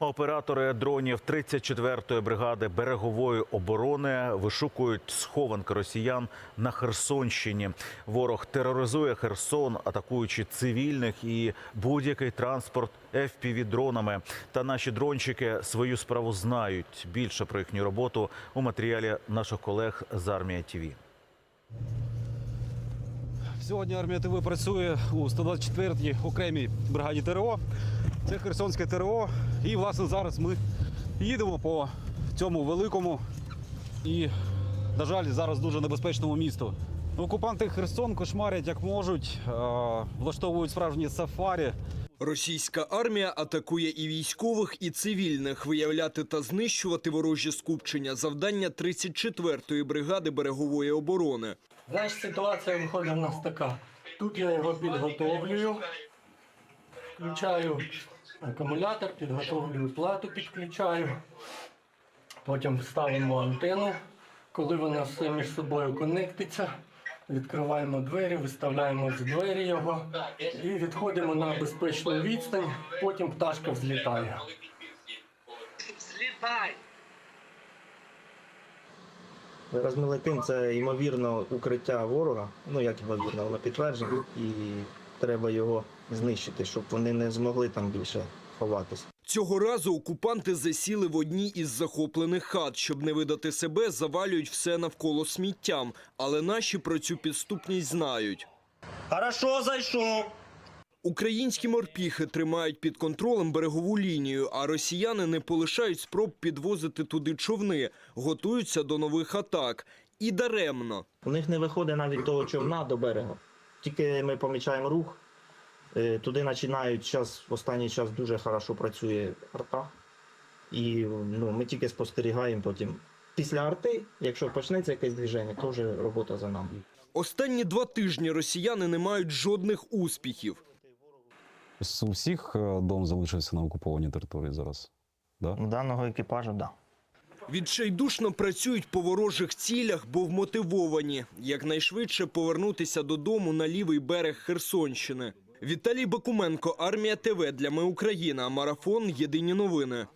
Оператори дронів 34-ї бригади берегової оборони вишукують схованки росіян на Херсонщині. Ворог тероризує Херсон, атакуючи цивільних і будь-який транспорт FPV-дронами. Та наші дрончики свою справу знають. Більше про їхню роботу у матеріалі наших колег з армія ТІВІ. Сьогодні армія ТВ працює у 124-й окремій бригаді ТРО. Це Херсонське ТРО. І, власне, зараз ми їдемо по цьому великому і, на жаль, зараз дуже небезпечному місту. Окупанти Херсон кошмарять як можуть, влаштовують справжні сафарі. Російська армія атакує і військових, і цивільних. Виявляти та знищувати ворожі скупчення завдання 34-ї бригади берегової оборони. Значить, ситуація виходить у нас така. Тут я його підготовлюю, включаю акумулятор, підготовлюю плату, підключаю. Потім ставимо антенну. Коли вона все між собою конектиться, відкриваємо двері, виставляємо з двері його і відходимо на безпечну відстань. Потім пташка взлітає. Зараз ми летим, це ймовірно укриття ворога. Ну як ймовірно, воно підтверджено, і треба його знищити, щоб вони не змогли там більше ховатися. Цього разу окупанти засіли в одній із захоплених хат. Щоб не видати себе, завалюють все навколо сміттям. Але наші про цю підступність знають. Хорошо, зайшов. Українські морпіхи тримають під контролем берегову лінію, а росіяни не полишають спроб підвозити туди човни, готуються до нових атак. І даремно. У них не виходить навіть того човна до берега. Тільки ми помічаємо рух. е, Туди починають час, в останній час дуже хорошо працює арта. І ну, ми тільки спостерігаємо потім. Після арти, якщо почнеться якесь движення, то вже робота за нами. Останні два тижні росіяни не мають жодних успіхів. З усіх е, дом залишився на окупованій території зараз. Да? Даного екіпажу, так. Да. Відчайдушно працюють по ворожих цілях, бо вмотивовані якнайшвидше повернутися додому на лівий берег Херсонщини. Віталій Бакуменко, армія ТВ для Ми Україна. Марафон. Єдині новини.